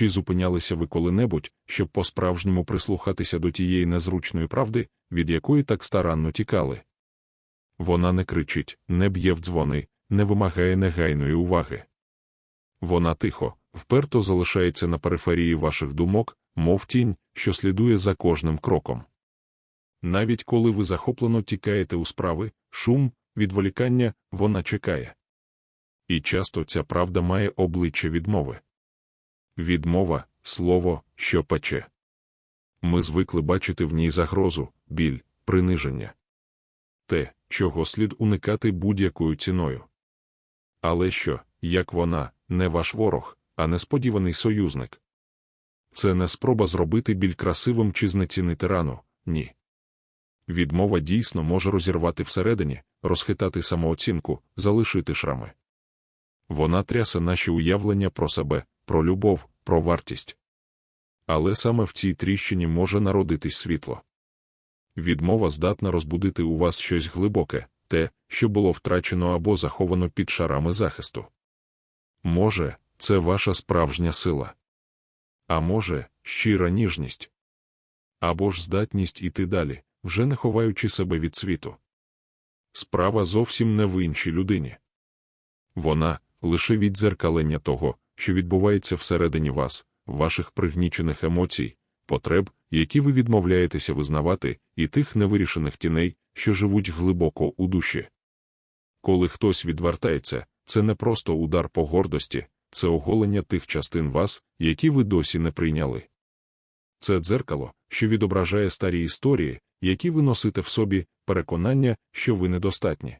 Чи зупинялися ви коли-небудь, щоб по-справжньому прислухатися до тієї незручної правди, від якої так старанно тікали? Вона не кричить, не б'є в дзвони, не вимагає негайної уваги. Вона тихо, вперто залишається на периферії ваших думок, мов тінь, що слідує за кожним кроком. Навіть коли ви захоплено тікаєте у справи, шум, відволікання, вона чекає. І часто ця правда має обличчя відмови. Відмова слово, що пече. Ми звикли бачити в ній загрозу, біль, приниження. Те, чого слід уникати будь-якою ціною. Але що, як вона, не ваш ворог, а несподіваний союзник? Це не спроба зробити біль красивим чи знецінити рану, ні. Відмова дійсно може розірвати всередині, розхитати самооцінку, залишити шрами. Вона трясе наші уявлення про себе, про любов, про вартість. Але саме в цій тріщині може народитись світло. Відмова здатна розбудити у вас щось глибоке, те, що було втрачено або заховано під шарами захисту. Може, це ваша справжня сила. А може, щира ніжність. Або ж здатність іти далі, вже не ховаючи себе від світу. Справа зовсім не в іншій людині. Вона лише віддзеркалення того, що відбувається всередині вас, ваших пригнічених емоцій, потреб, які ви відмовляєтеся визнавати, і тих невирішених тіней, що живуть глибоко у душі. Коли хтось відвертається, це не просто удар по гордості, це оголення тих частин вас, які ви досі не прийняли. Це дзеркало, що відображає старі історії, які ви носите в собі, переконання, що ви недостатні.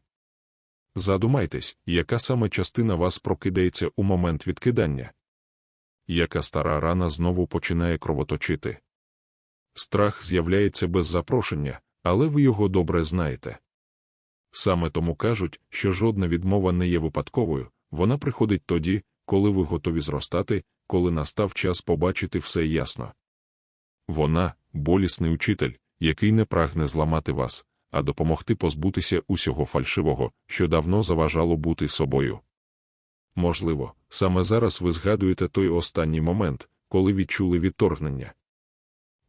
Задумайтесь, яка саме частина вас прокидається у момент відкидання, яка стара рана знову починає кровоточити. Страх з'являється без запрошення, але ви його добре знаєте. Саме тому кажуть, що жодна відмова не є випадковою, вона приходить тоді, коли ви готові зростати, коли настав час побачити все ясно. Вона болісний учитель, який не прагне зламати вас, а допомогти позбутися усього фальшивого, що давно заважало бути собою. Можливо, саме зараз ви згадуєте той останній момент, коли відчули відторгнення.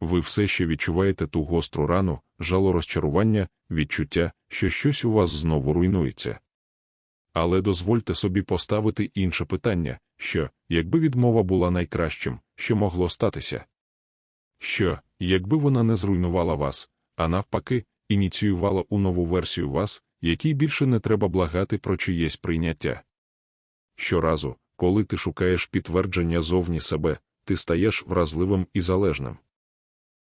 Ви все ще відчуваєте ту гостру рану, жало розчарування, відчуття, що щось у вас знову руйнується. Але дозвольте собі поставити інше питання, що, якби відмова була найкращим, що могло статися? Що, якби вона не зруйнувала вас, а навпаки, ініціювала у нову версію вас, якій більше не треба благати про чиєсь прийняття? Щоразу, коли ти шукаєш підтвердження зовні себе, ти стаєш вразливим і залежним.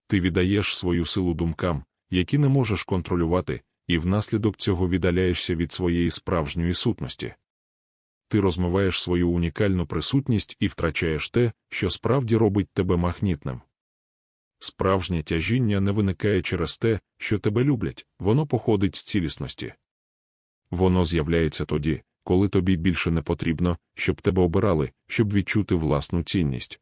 Ти віддаєш свою силу думкам, які не можеш контролювати, і внаслідок цього віддаляєшся від своєї справжньої сутності. Ти розмиваєш свою унікальну присутність і втрачаєш те, що справді робить тебе магнітним. Справжнє тяжіння не виникає через те, що тебе люблять, воно походить з цілісності. Воно з'являється тоді, коли тобі більше не потрібно, щоб тебе обирали, щоб відчути власну цінність.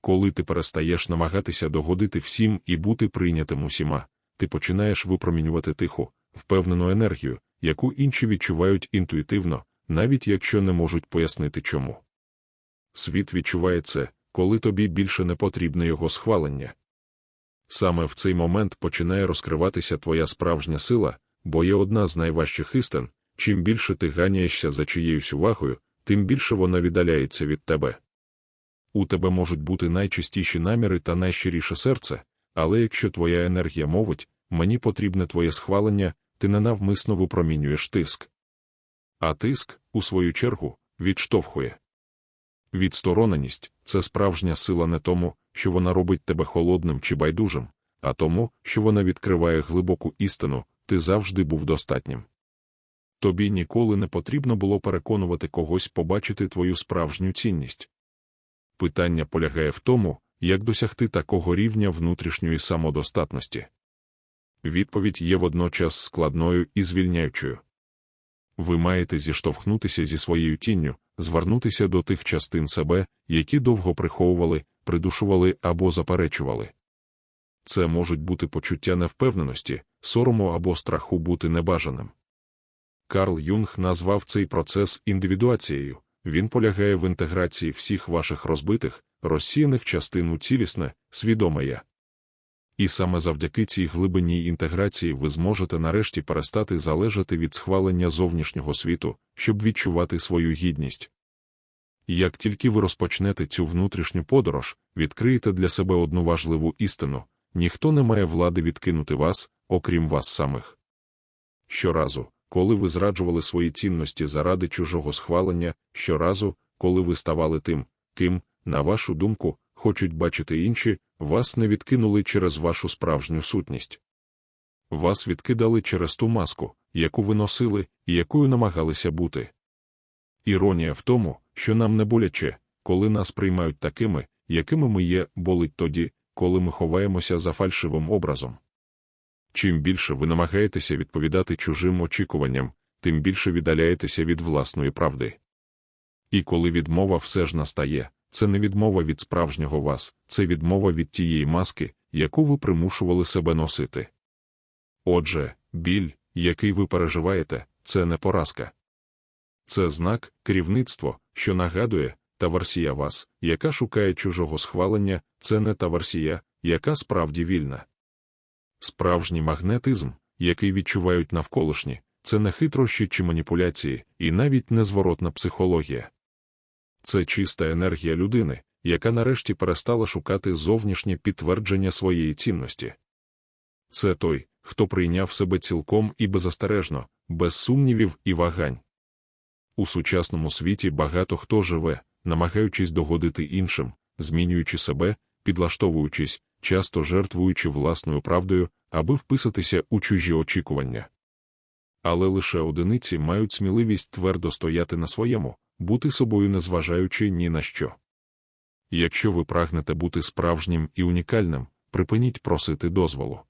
Коли ти перестаєш намагатися догодити всім і бути прийнятим усіма, ти починаєш випромінювати тиху, впевнену енергію, яку інші відчувають інтуїтивно, навіть якщо не можуть пояснити чому. Світ відчуває це, коли тобі більше не потрібне його схвалення. Саме в цей момент починає розкриватися твоя справжня сила, бо є одна з найважчих істин чим більше ти ганяєшся за чиєюсь увагою, тим більше вона віддаляється від тебе. У тебе можуть бути найчистіші наміри та найщиріше серце, але якщо твоя енергія мовить, мені потрібне твоє схвалення, ти ненавмисно випромінюєш тиск. А тиск, у свою чергу, відштовхує. Відстороненість це справжня сила не тому, що вона робить тебе холодним чи байдужим, а тому, що вона відкриває глибоку істину, ти завжди був достатнім. Тобі ніколи не потрібно було переконувати когось побачити твою справжню цінність. Питання полягає в тому, як досягти такого рівня внутрішньої самодостатності. Відповідь є водночас складною і звільняючою. Ви маєте зіштовхнутися зі своєю тінню, звернутися до тих частин себе, які довго приховували, придушували або заперечували. Це можуть бути почуття невпевненості, сорому або страху бути небажаним. Карл Юнг назвав цей процес індивідуацією, він полягає в інтеграції всіх ваших розбитих, розсіяних частин у цілісне, свідоме я. І саме завдяки цій глибинній інтеграції ви зможете нарешті перестати залежати від схвалення зовнішнього світу, щоб відчувати свою гідність. Як тільки ви розпочнете цю внутрішню подорож, відкриєте для себе одну важливу істину ніхто не має влади відкинути вас, окрім вас самих. Щоразу, коли ви зраджували свої цінності заради чужого схвалення, щоразу, коли ви ставали тим, ким, на вашу думку, хочуть бачити інші, вас не відкинули через вашу справжню сутність. Вас відкидали через ту маску, яку ви носили і якою намагалися бути. Іронія в тому, що нам не боляче, коли нас приймають такими, якими ми є, болить тоді, коли ми ховаємося за фальшивим образом. Чим більше ви намагаєтеся відповідати чужим очікуванням, тим більше віддаляєтеся від власної правди. І коли відмова все ж настає, це не відмова від справжнього вас, це відмова від тієї маски, яку ви примушували себе носити. Отже, біль, який ви переживаєте, це не поразка. Це знак, керівництво, що нагадує, та версія вас, яка шукає чужого схвалення, це не та версія, яка справді вільна. Справжній магнетизм, який відчувають навколишні, це не хитрощі чи маніпуляції, і навіть незворотна психологія. Це чиста енергія людини, яка нарешті перестала шукати зовнішнє підтвердження своєї цінності. Це той, хто прийняв себе цілком і беззастережно, без сумнівів і вагань. У сучасному світі багато хто живе, намагаючись догодити іншим, змінюючи себе, підлаштовуючись, часто жертвуючи власною правдою, аби вписатися у чужі очікування. Але лише одиниці мають сміливість твердо стояти на своєму, бути собою незважаючи ні на що. Якщо ви прагнете бути справжнім і унікальним, припиніть просити дозволу.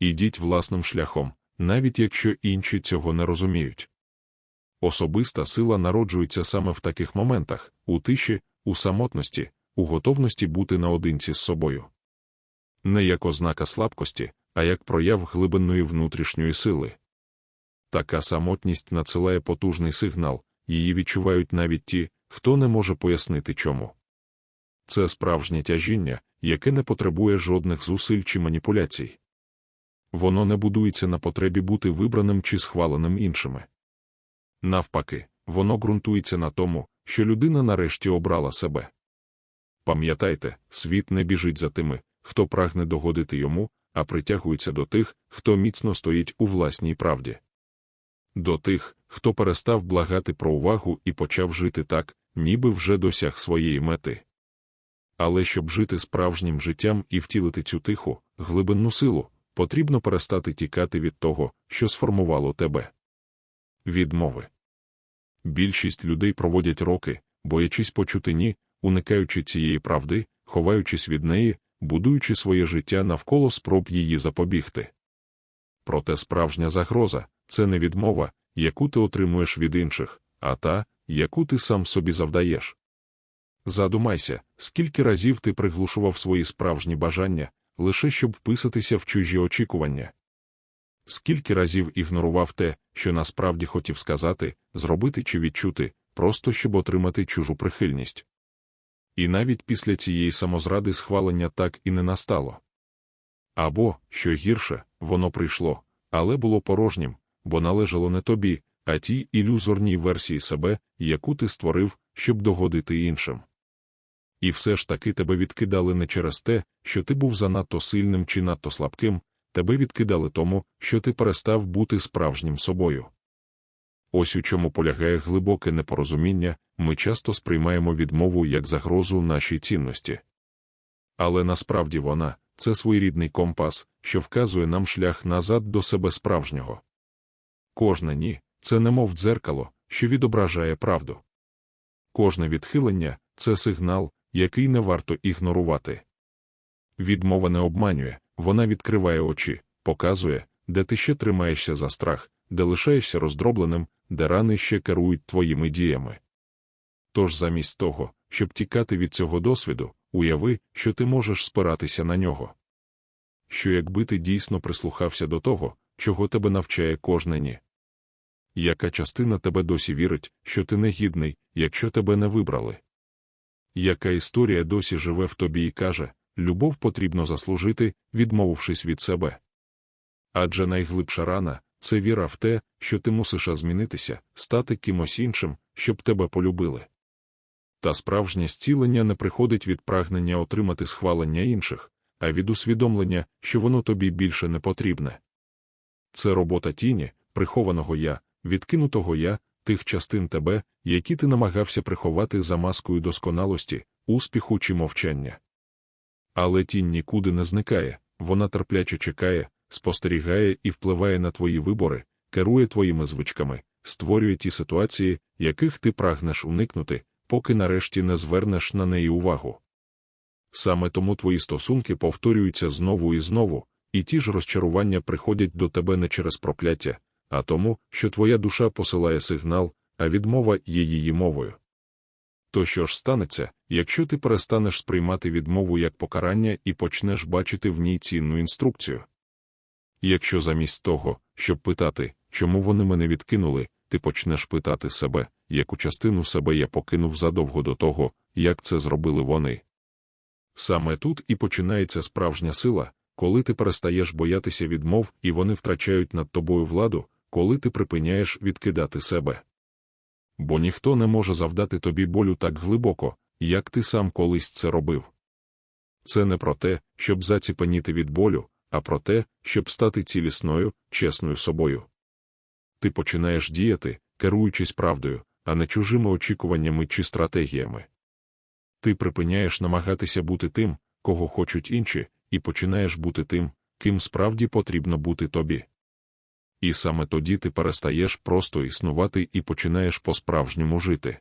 Ідіть власним шляхом, навіть якщо інші цього не розуміють. Особиста сила народжується саме в таких моментах у тиші, у самотності, у готовності бути наодинці з собою. Не як ознака слабкості, а як прояв глибинної внутрішньої сили. Така самотність надсилає потужний сигнал, її відчувають навіть ті, хто не може пояснити чому. Це справжнє тяжіння, яке не потребує жодних зусиль чи маніпуляцій. Воно не будується на потребі бути вибраним чи схваленим іншими. Навпаки, воно ґрунтується на тому, що людина нарешті обрала себе. Пам'ятайте, світ не біжить за тими, хто прагне догодити йому, а притягується до тих, хто міцно стоїть у власній правді. До тих, хто перестав благати про увагу і почав жити так, ніби вже досяг своєї мети. Але щоб жити справжнім життям і втілити цю тиху, глибинну силу, потрібно перестати тікати від того, що сформувало тебе. Відмови. Більшість людей проводять роки, боячись почути ні, уникаючи цієї правди, ховаючись від неї, будуючи своє життя навколо спроб її запобігти. Проте справжня загроза це не відмова, яку ти отримуєш від інших, а та, яку ти сам собі завдаєш. Задумайся, скільки разів ти приглушував свої справжні бажання, лише щоб вписатися в чужі очікування. Скільки разів ігнорував те, що насправді хотів сказати, зробити чи відчути, просто щоб отримати чужу прихильність. І навіть після цієї самозради схвалення так і не настало. Або, що гірше, воно прийшло, але було порожнім, бо належало не тобі, а тій ілюзорній версії себе, яку ти створив, щоб догодити іншим. І все ж таки тебе відкидали не через те, що ти був занадто сильним чи надто слабким, тебе відкидали тому, що ти перестав бути справжнім собою. Ось у чому полягає глибоке непорозуміння, ми часто сприймаємо відмову як загрозу нашій цінності. Але насправді вона це своєрідний компас, що вказує нам шлях назад до себе справжнього. Кожне ні це немов дзеркало, що відображає правду. Кожне відхилення це сигнал, який не варто ігнорувати. Відмова не обманює, вона відкриває очі, показує, де ти ще тримаєшся за страх, де лишаєшся роздробленим, де рани ще керують твоїми діями. Тож замість того, щоб тікати від цього досвіду, уяви, що ти можеш спиратися на нього. Що якби ти дійсно прислухався до того, чого тебе навчає кожне ні. Яка частина тебе досі вірить, що ти негідний, якщо тебе не вибрали? яка історія досі живе в тобі і каже, любов потрібно заслужити, відмовившись від себе. Адже найглибша рана це віра в те, що ти мусиш змінитися, стати кимось іншим, щоб тебе полюбили. Та справжнє зцілення не приходить від прагнення отримати схвалення інших, а від усвідомлення, що воно тобі більше не потрібне. Це робота тіні, прихованого я, відкинутого я, тих частин тебе, які ти намагався приховати за маскою досконалості, успіху чи мовчання. Але тінь нікуди не зникає, вона терпляче чекає, спостерігає і впливає на твої вибори, керує твоїми звичками, створює ті ситуації, яких ти прагнеш уникнути, поки нарешті не звернеш на неї увагу. Саме тому твої стосунки повторюються знову і знову, і ті ж розчарування приходять до тебе не через прокляття, а тому, що твоя душа посилає сигнал, а відмова є її мовою. То що ж станеться, якщо ти перестанеш сприймати відмову як покарання і почнеш бачити в ній цінну інструкцію? Якщо замість того, щоб питати, чому вони мене відкинули, ти почнеш питати себе, яку частину себе я покинув задовго до того, як це зробили вони. Саме тут і починається справжня сила, коли ти перестаєш боятися відмов і вони втрачають над тобою владу, коли ти припиняєш відкидати себе. Бо ніхто не може завдати тобі болю так глибоко, як ти сам колись це робив. Це не про те, щоб заціпаніти від болю, а про те, щоб стати цілісною, чесною собою. Ти починаєш діяти, керуючись правдою, а не чужими очікуваннями чи стратегіями. Ти припиняєш намагатися бути тим, кого хочуть інші, і починаєш бути тим, ким справді потрібно бути тобі. І саме тоді ти перестаєш просто існувати і починаєш по-справжньому жити.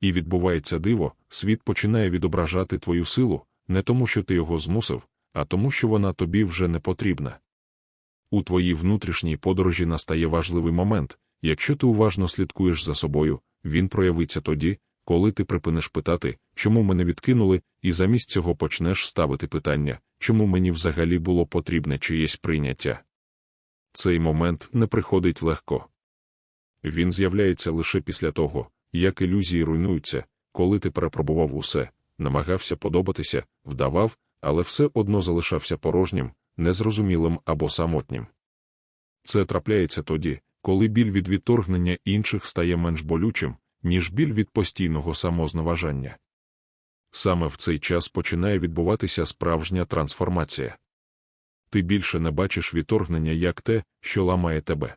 І відбувається диво, світ починає відображати твою силу, не тому, що ти його змусив, а тому, що вона тобі вже не потрібна. У твоїй внутрішній подорожі настає важливий момент, якщо ти уважно слідкуєш за собою, він проявиться тоді, коли ти припиниш питати, чому мене відкинули, і замість цього почнеш ставити питання, чому мені взагалі було потрібне чиєсь прийняття. Цей момент не приходить легко. Він з'являється лише після того, як ілюзії руйнуються, коли ти перепробував усе, намагався подобатися, вдавав, але все одно залишався порожнім, незрозумілим або самотнім. Це трапляється тоді, коли біль від відторгнення інших стає менш болючим, ніж біль від постійного самозневажання. Саме в цей час починає відбуватися справжня трансформація. Ти більше не бачиш відторгнення як те, що ламає тебе.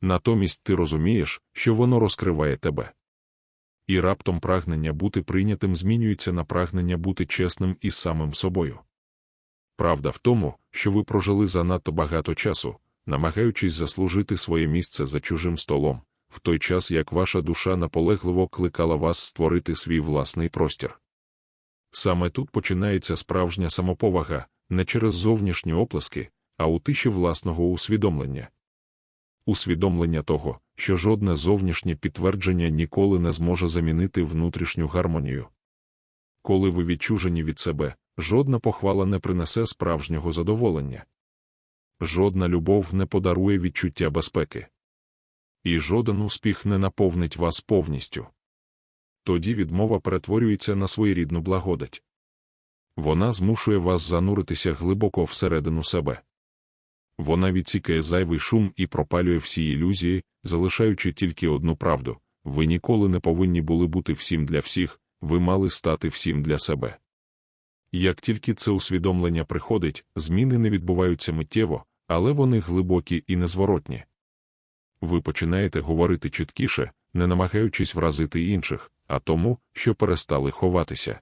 Натомість ти розумієш, що воно розкриває тебе. І раптом прагнення бути прийнятим змінюється на прагнення бути чесним із самим собою. Правда в тому, що ви прожили занадто багато часу, намагаючись заслужити своє місце за чужим столом, в той час як ваша душа наполегливо кликала вас створити свій власний простір. Саме тут починається справжня самоповага, не через зовнішні оплески, а у тиші власного усвідомлення. Усвідомлення того, що жодне зовнішнє підтвердження ніколи не зможе замінити внутрішню гармонію. Коли ви відчужені від себе, жодна похвала не принесе справжнього задоволення. Жодна любов не подарує відчуття безпеки. І жоден успіх не наповнить вас повністю. Тоді відмова перетворюється на своєрідну благодать. Вона змушує вас зануритися глибоко всередину себе. Вона відсікає зайвий шум і пропалює всі ілюзії, залишаючи тільки одну правду ви ніколи не повинні були бути всім для всіх, ви мали стати всім для себе. Як тільки це усвідомлення приходить, зміни не відбуваються миттєво, але вони глибокі і незворотні. Ви починаєте говорити чіткіше, не намагаючись вразити інших, а тому, що перестали ховатися.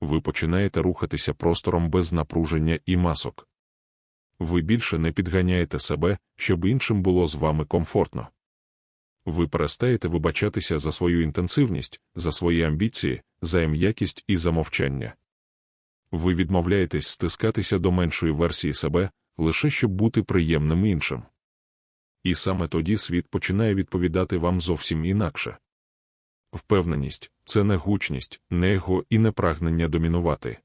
Ви починаєте рухатися простором без напруження і масок. Ви більше не підганяєте себе, щоб іншим було з вами комфортно. Ви перестаєте вибачатися за свою інтенсивність, за свої амбіції, за м'якість і за мовчання. Ви відмовляєтесь стискатися до меншої версії себе, лише щоб бути приємним іншим. І саме тоді світ починає відповідати вам зовсім інакше. Впевненість це не гучність, не его і не прагнення домінувати.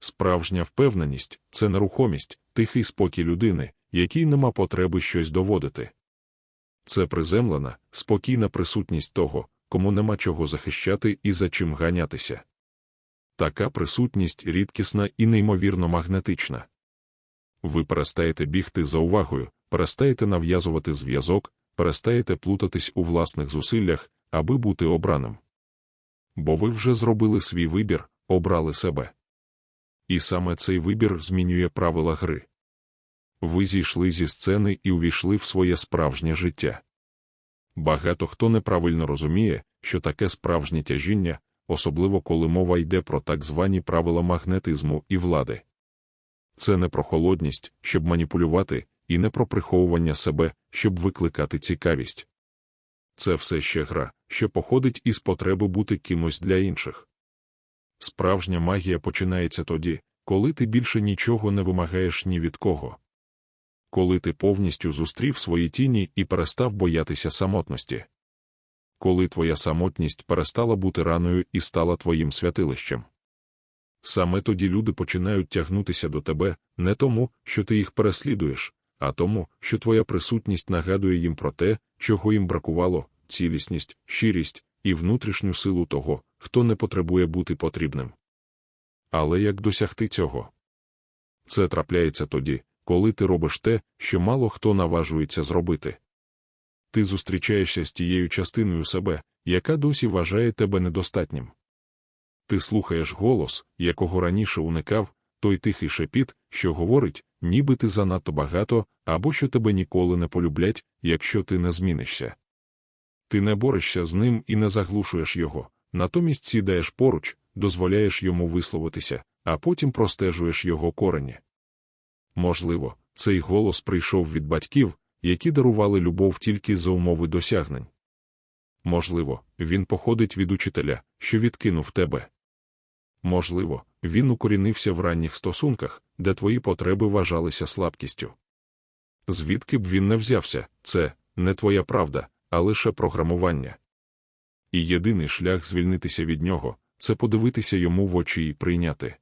Справжня впевненість це нерухомість, тихий спокій людини, якій нема потреби щось доводити. Це приземлена, спокійна присутність того, кому нема чого захищати і за чим ганятися. Така присутність рідкісна і неймовірно магнетична. Ви перестаєте бігти за увагою, перестаєте нав'язувати зв'язок, перестаєте плутатись у власних зусиллях, аби бути обраним. Бо ви вже зробили свій вибір, обрали себе. І саме цей вибір змінює правила гри. Ви зійшли зі сцени і увійшли в своє справжнє життя. Багато хто неправильно розуміє, що таке справжнє тяжіння, особливо коли мова йде про так звані правила магнетизму і влади. Це не про холодність, щоб маніпулювати, і не про приховування себе, щоб викликати цікавість. Це все ще гра, що походить із потреби бути кимось для інших. Справжня магія починається тоді, коли ти більше нічого не вимагаєш ні від кого. Коли ти повністю зустрів свої тіні і перестав боятися самотності. Коли твоя самотність перестала бути раною і стала твоїм святилищем. Саме тоді люди починають тягнутися до тебе не тому, що ти їх переслідуєш, а тому, що твоя присутність нагадує їм про те, чого їм бракувало, цілісність, щирість і внутрішню силу того, хто не потребує бути потрібним. Але як досягти цього? Це трапляється тоді, коли ти робиш те, що мало хто наважується зробити. Ти зустрічаєшся з тією частиною себе, яка досі вважає тебе недостатнім. Ти слухаєш голос, якого раніше уникав, той тихий шепіт, що говорить, ніби ти занадто багато, або що тебе ніколи не полюблять, якщо ти не змінишся. Ти не борешся з ним і не заглушуєш його, натомість сідаєш поруч, дозволяєш йому висловитися, а потім простежуєш його корені. Можливо, цей голос прийшов від батьків, які дарували любов тільки за умови досягнень. Можливо, він походить від учителя, що відкинув тебе. Можливо, він укорінився в ранніх стосунках, де твої потреби вважалися слабкістю. Звідки б він не взявся, це не твоя правда, а лише програмування. І єдиний шлях звільнитися від нього це подивитися йому в очі і прийняти.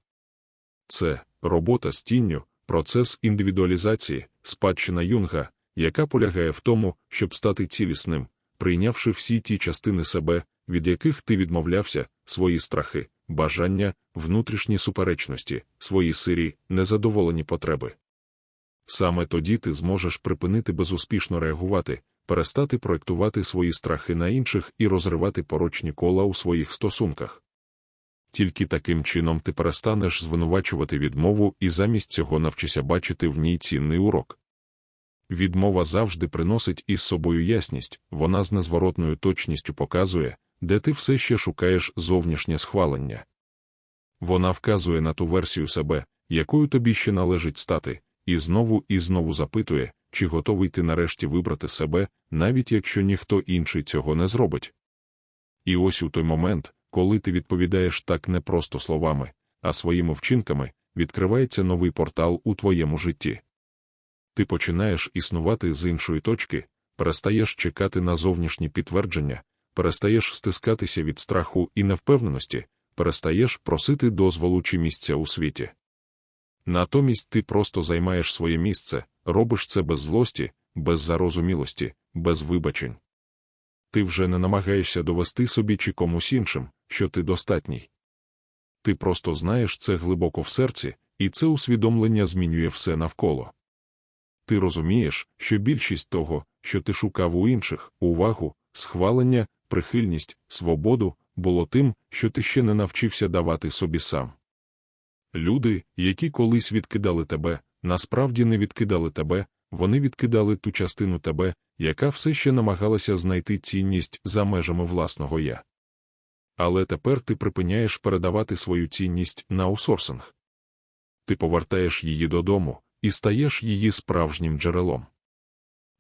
Це робота з тінню, процес індивідуалізації, спадщина юнга, яка полягає в тому, щоб стати цілісним, прийнявши всі ті частини себе, від яких ти відмовлявся, свої страхи, бажання, внутрішні суперечності, свої сирі, незадоволені потреби. Саме тоді ти зможеш припинити безуспішно реагувати, перестати проєктувати свої страхи на інших і розривати порочні кола у своїх стосунках. Тільки таким чином ти перестанеш звинувачувати відмову і замість цього навчися бачити в ній цінний урок. Відмова завжди приносить із собою ясність, вона з незворотною точністю показує, де ти все ще шукаєш зовнішнє схвалення. Вона вказує на ту версію себе, якою тобі ще належить стати, і знову і знову запитує, чи готовий ти нарешті вибрати себе, навіть якщо ніхто інший цього не зробить. І ось у той момент, коли ти відповідаєш так не просто словами, а своїми вчинками, відкривається новий портал у твоєму житті. Ти починаєш існувати з іншої точки, перестаєш чекати на зовнішні підтвердження, перестаєш стискатися від страху і невпевненості, перестаєш просити дозволу чи місця у світі. Натомість ти просто займаєш своє місце, робиш це без злості, без зарозумілості, без вибачень. Ти вже не намагаєшся довести собі чи комусь іншим, що ти достатній. Ти просто знаєш це глибоко в серці, і це усвідомлення змінює все навколо. Ти розумієш, що більшість того, що ти шукав у інших, увагу, схвалення, прихильність, свободу, було тим, що ти ще не навчився давати собі сам. Люди, які колись відкидали тебе, насправді не відкидали тебе, вони відкидали ту частину тебе, яка все ще намагалася знайти цінність за межами власного я. Але тепер ти припиняєш передавати свою цінність на аусорсинг. Ти повертаєш її додому і стаєш її справжнім джерелом.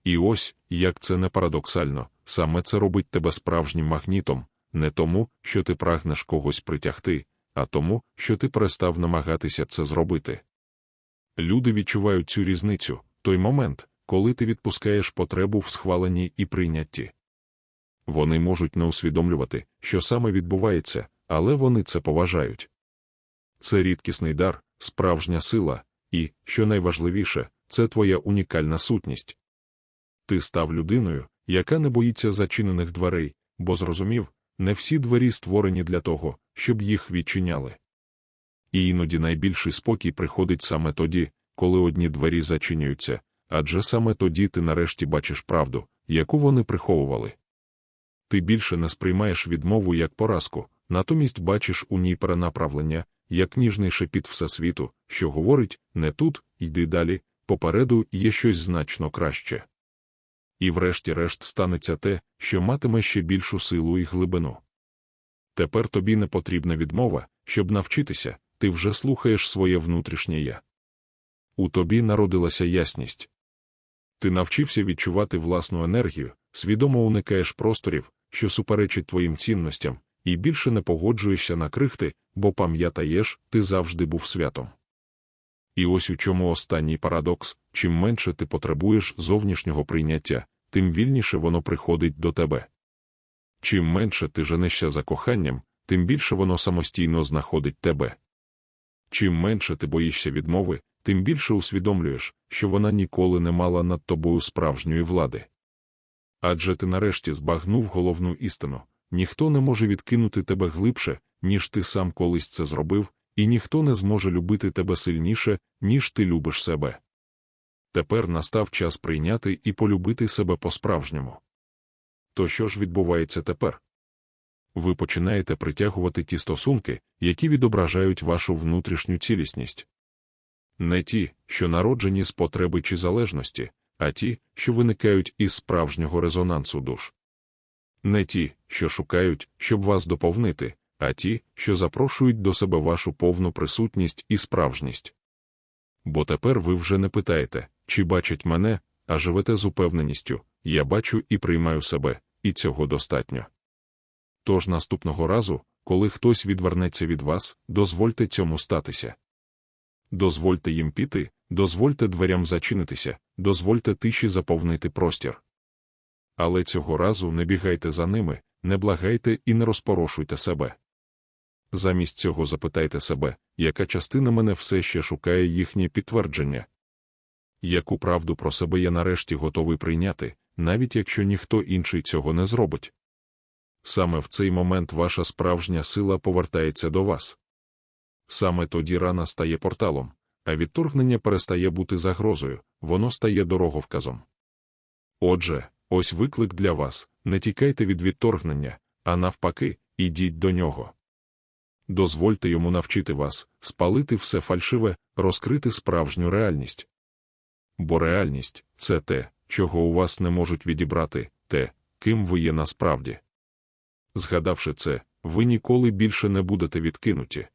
І ось, як це не парадоксально, саме це робить тебе справжнім магнітом, не тому, що ти прагнеш когось притягти, а тому, що ти перестав намагатися це зробити. Люди відчувають цю різницю, той момент, коли ти відпускаєш потребу в схваленні і прийнятті. Вони можуть не усвідомлювати, що саме відбувається, але вони це поважають. Це рідкісний дар, справжня сила, і, що найважливіше, це твоя унікальна сутність. Ти став людиною, яка не боїться зачинених дверей, бо зрозумів, не всі двері створені для того, щоб їх відчиняли. І іноді найбільший спокій приходить саме тоді, коли одні двері зачинюються, адже саме тоді ти нарешті бачиш правду, яку вони приховували. Ти більше не сприймаєш відмову як поразку, натомість бачиш у ній перенаправлення, як ніжний шепіт всесвіту, що говорить не тут, йди далі, попереду є щось значно краще. І врешті-решт станеться те, що матиме ще більшу силу і глибину. Тепер тобі не потрібна відмова, щоб навчитися, ти вже слухаєш своє внутрішнє я. У тобі народилася ясність. Ти навчився відчувати власну енергію, свідомо уникаєш просторів, що суперечать твоїм цінностям, і більше не погоджуєшся на крихти, бо пам'ятаєш, ти завжди був святом. І ось у чому останній парадокс чим менше ти потребуєш зовнішнього прийняття, тим вільніше воно приходить до тебе. Чим менше ти женешся за коханням, тим більше воно самостійно знаходить тебе. Чим менше ти боїшся відмови, тим більше усвідомлюєш, що вона ніколи не мала над тобою справжньої влади. Адже ти нарешті збагнув головну істину ніхто не може відкинути тебе глибше, ніж ти сам колись це зробив, і ніхто не зможе любити тебе сильніше, ніж ти любиш себе. Тепер настав час прийняти і полюбити себе по-справжньому. То що ж відбувається тепер? Ви починаєте притягувати ті стосунки, які відображають вашу внутрішню цілісність. Не ті, що народжені з потреби чи залежності, а ті, що виникають із справжнього резонансу душ. Не ті, що шукають, щоб вас доповнити, а ті, що запрошують до себе вашу повну присутність і справжність. Бо тепер ви вже не питаєте, чи бачать мене, а живете з упевненістю я бачу і приймаю себе, і цього достатньо. Тож наступного разу, коли хтось відвернеться від вас, дозвольте цьому статися. Дозвольте їм піти, дозвольте дверям зачинитися, дозвольте тиші заповнити простір. Але цього разу не бігайте за ними, не благайте і не розпорошуйте себе. Замість цього запитайте себе, яка частина мене все ще шукає їхнє підтвердження. Яку правду про себе я нарешті готовий прийняти, навіть якщо ніхто інший цього не зробить. Саме в цей момент ваша справжня сила повертається до вас. Саме тоді рана стає порталом, а відторгнення перестає бути загрозою, воно стає дороговказом. Отже, ось виклик для вас не тікайте від відторгнення, а навпаки, ідіть до нього. Дозвольте йому навчити вас, спалити все фальшиве, розкрити справжню реальність. Бо реальність це те, чого у вас не можуть відібрати, те, ким ви є насправді. Згадавши це, ви ніколи більше не будете відкинуті.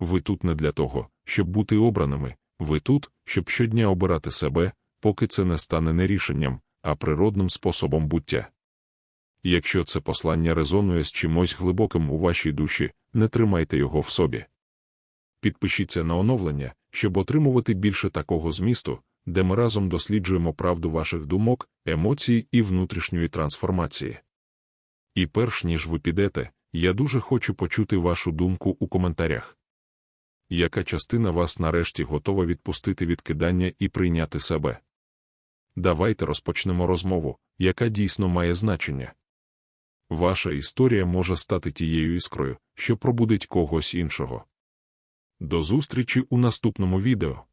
Ви тут не для того, щоб бути обраними, ви тут, щоб щодня обирати себе, поки це не стане не рішенням, а природним способом буття. Якщо це послання резонує з чимось глибоким у вашій душі, не тримайте його в собі. Підпишіться на оновлення, щоб отримувати більше такого змісту, де ми разом досліджуємо правду ваших думок, емоцій і внутрішньої трансформації. І перш ніж ви підете, я дуже хочу почути вашу думку у коментарях. Яка частина вас нарешті готова відпустити відкидання і прийняти себе? Давайте розпочнемо розмову, яка дійсно має значення. Ваша історія може стати тією іскрою, що пробудить когось іншого. До зустрічі у наступному відео.